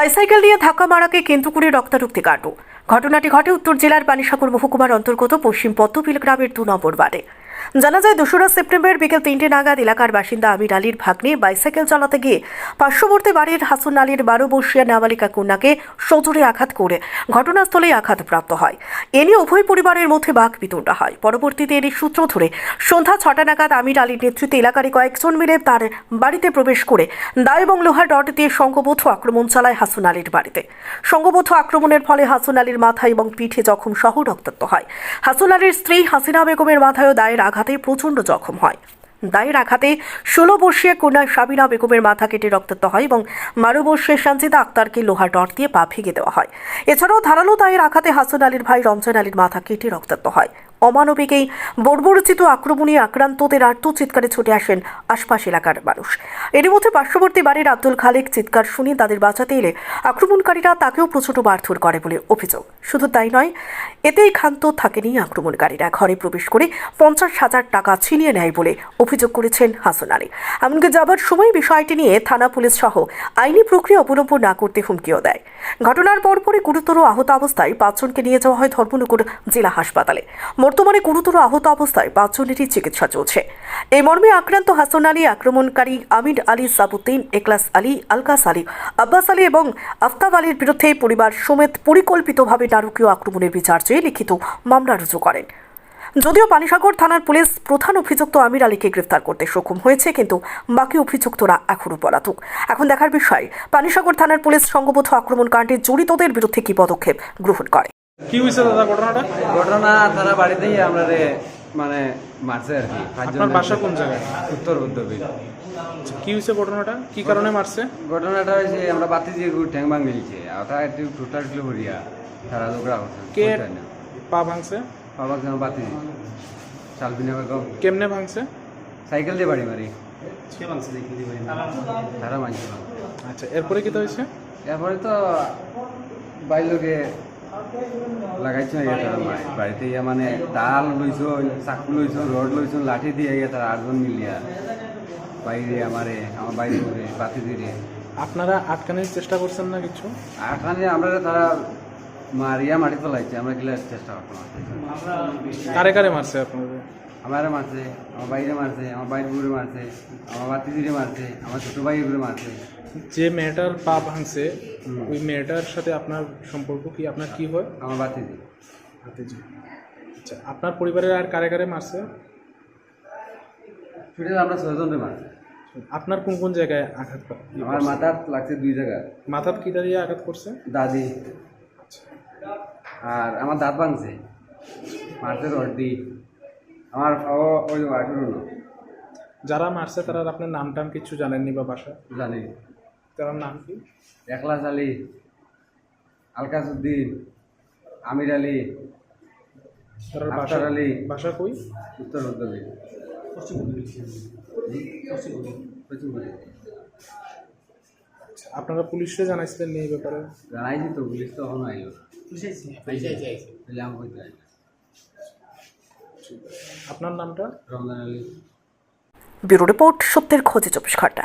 Bicycle নিয়ে ধাক্কা মারাকে কেন্দ্র করে রক্তারক্তি কাণ্ড। ঘটনাটি ঘটে উত্তর জেলার পানিসাগর মহকুমার অন্তর্গত পশ্চিম পদ্মবিল গ্রামের দু নম্বর ওয়ার্ডে। জানা যায়, দোসরা সেপ্টেম্বর বিকেল তিনটে নাগাদ এলাকার বাসিন্দা আমির আলীর ভাগ্নে বাইসাইকেল চালাতে গিয়ে পার্শ্ববর্তী বাড়ির হাসুন আলীর বারো বর্ষীয় নাবালিকা কন্যাকে সজোরে আঘাত করে ঘটনাস্থলেই আঘাতপ্রাপ্ত হয়। এ নিয়ে উভয় পরিবারের মধ্যে বাঘ বিতণ্ডা হয়। পরবর্তীতে এর সূত্র ধরে সন্ধ্যা ছটা নাগাদ আমির আলীর নেতৃত্বে এলাকারই কয়েকজন মিলে তার বাড়িতে প্রবেশ করে দা এবং লোহার রড দিয়ে সংঘবদ্ধ আক্রমণ চালায় হাসুন আলীর বাড়িতে। সংঘবদ্ধ আক্রমণের ফলে হাসুন আলীর মাথা এবং পিঠে জখম সহ রক্তাক্ত হয়। হাসুন আলীর স্ত্রী হাসিনা বেগমের মাথায়ও দায়ের আঘাতে প্রচণ্ড জখম হয়। দায়ের আঘাতে ষোলো বর্ষীয় কন্যা সাবিনা বেগমের মাথা কেটে রক্তাক্ত হয় এবং বারো বর্ষীয় সঞ্জিতা আক্তারকে লোহার ডট দিয়ে পা ভেঙে দেওয়া হয়। এছাড়াও ধারালো দায়ের আঘাতে হাসন আলীর ভাই রমজান আলীর মাথা কেটে রক্তাক্ত হয়। অমানবিক এই বর্বরচিত আক্রমণে আক্রান্তদের আর্ত চিৎকারে ছুটে আসেন আশপাশ এলাকার মানুষ। এর মধ্যে পার্শ্ববর্তী বাড়ির আব্দুল খালেক চিৎকার শুনে তাদের বাঁচাতে এলে আক্রমণকারীরা তাকেও প্রচণ্ড মারধর করে বলে অভিযোগ। শুধু তাই নয় এতেই ক্ষান্ত থাকেনি আক্রমণকারীরা। ঘরে প্রবেশ করে পঞ্চাশ হাজার টাকা ছিনিয়ে নেয় বলে অভিযোগ করেছেন হাসন আলী। এমনকি যাবার সময় বিষয়টি নিয়ে থানা পুলিশ সহ আইনি প্রক্রিয়া অবলম্বন না করতে হুমকিও দেয়। ঘটনার পরপরই গুরুতর আহত অবস্থায় পাঁচজনকে নিয়ে যাওয়া হয় ধর্মনগর জেলা হাসপাতালে। বর্তমানে গুরুতর আহত অবস্থায় পাঁচজনেরই চিকিৎসা চলছে। এই মর্মে আক্রান্ত হাসন আলী, আক্রমণকারী আমির আলী সাবুদ্দিন একলাস আলী, আলকাস আলী, আব্বাস আলী এবং আফতাব আলীর বিরুদ্ধে পরিবার সমেত পরিকল্পিতভাবে নারকীয় আক্রমণের বিচার চেয়ে লিখিত মামলা রুজু করেন। যদিও পানিসাগর থানার পুলিশ প্রধান অভিযুক্ত আমির আলীকে গ্রেফতার করতে সক্ষম হয়েছে, কিন্তু বাকি অভিযুক্তরা এখনও পলাতক। এখন দেখার বিষয়, পানিসাগর থানার পুলিশ সংঘবদ্ধ আক্রমণকাণ্ডে জড়িতদের বিরুদ্ধে কি পদক্ষেপ গ্রহণ করে? কি হয়েছে দাদা ঘটনাটা? ঘটনা তারা বাড়িতেই আমরা রে মানে মারছে আর কি। আপনার বাসা কোন জায়গায়? উত্তর উদ্যোগী কি হয়েছে ঘটনাটা? কি কারণে মারছে? ঘটনাটা হয়েছে আমরা বাতি দিয়ে ঠ্যাং ভাঙ গেছে ওটা একটু টোটাল কিলো ভরিয়া তারা করছে কে বুঝছেন না? পা ভাঙছে? যেন বাতি শালবিনা বেগম কেমনে ভাঙছে? সাইকেল দিয়ে বাড়ি মারি। তারা মানছে আচ্ছা এরপরে কি তো হয়েছে? এরপরে তো বাইর লোকে লাগাইছে বাড়িতে ইয়া মানে ডাল লইছ চাকু লইছ রড লইছ লাঠি দিয়ে ইয়া তার আটজন মিলিয়া বাইরে আমারে আমার বাইরে করে বাতি দিয়ে। আপনারা আটকানোর চেষ্টা করছেন না কিছু? আটকানে আমরা তারা মারিয়া মাটি ফেলাইছে আমরা গেলে চেষ্টা করতাম। কারে কারে মারছে আপনাদের আমার মারছে আমার বাইরে মারছে আমার বাইরে ঘুরে মারছে আমার বাতি দিয়ে মারছে আমার ছোট ভাই ঘুরে মারছে যে মেয়েটার পা ভাঙছে ওই মেয়েটার সাথে আপনার সম্পর্ক কি? আপনার কি হয়? আমার বাতি দিয়ে ভাতিজি। আচ্ছা আপনার পরিবারের আর কারে কারে মারছে? ছুটে আমরা ছয়জনে মারছে। আপনার কোন কোন জায়গায় আঘাত করে আমার মাথার লাগছে দুই জায়গায়। মাথাত কিটা দিয়ে আঘাত করছে? দাদি। আর আমার দাঁত ভাঙছে। মারছে রড্ডি আমার ও ওই আঠেরো না যারা মারছে তারা আপনার নাম টাম কিছু জানেননি বা বাসা জানি। তার নাম কি? একলাস আলী আলকাসুদ্দিন আমির আলী তার আখতার বাসা আলী। বাসা কই? উত্তর উদ্যোগী আপনারা পুলিশে জানাইছিলেন এই ব্যাপারে? জানাইছি তো পুলিশ তো এখনও আইলো। তাহলে আমি কইতে আইলো। আপনার নামটা? রমজান আলী ব্যুরো রিপোর্ট সত্যের খোঁজে চব্বিশ ঘণ্টা।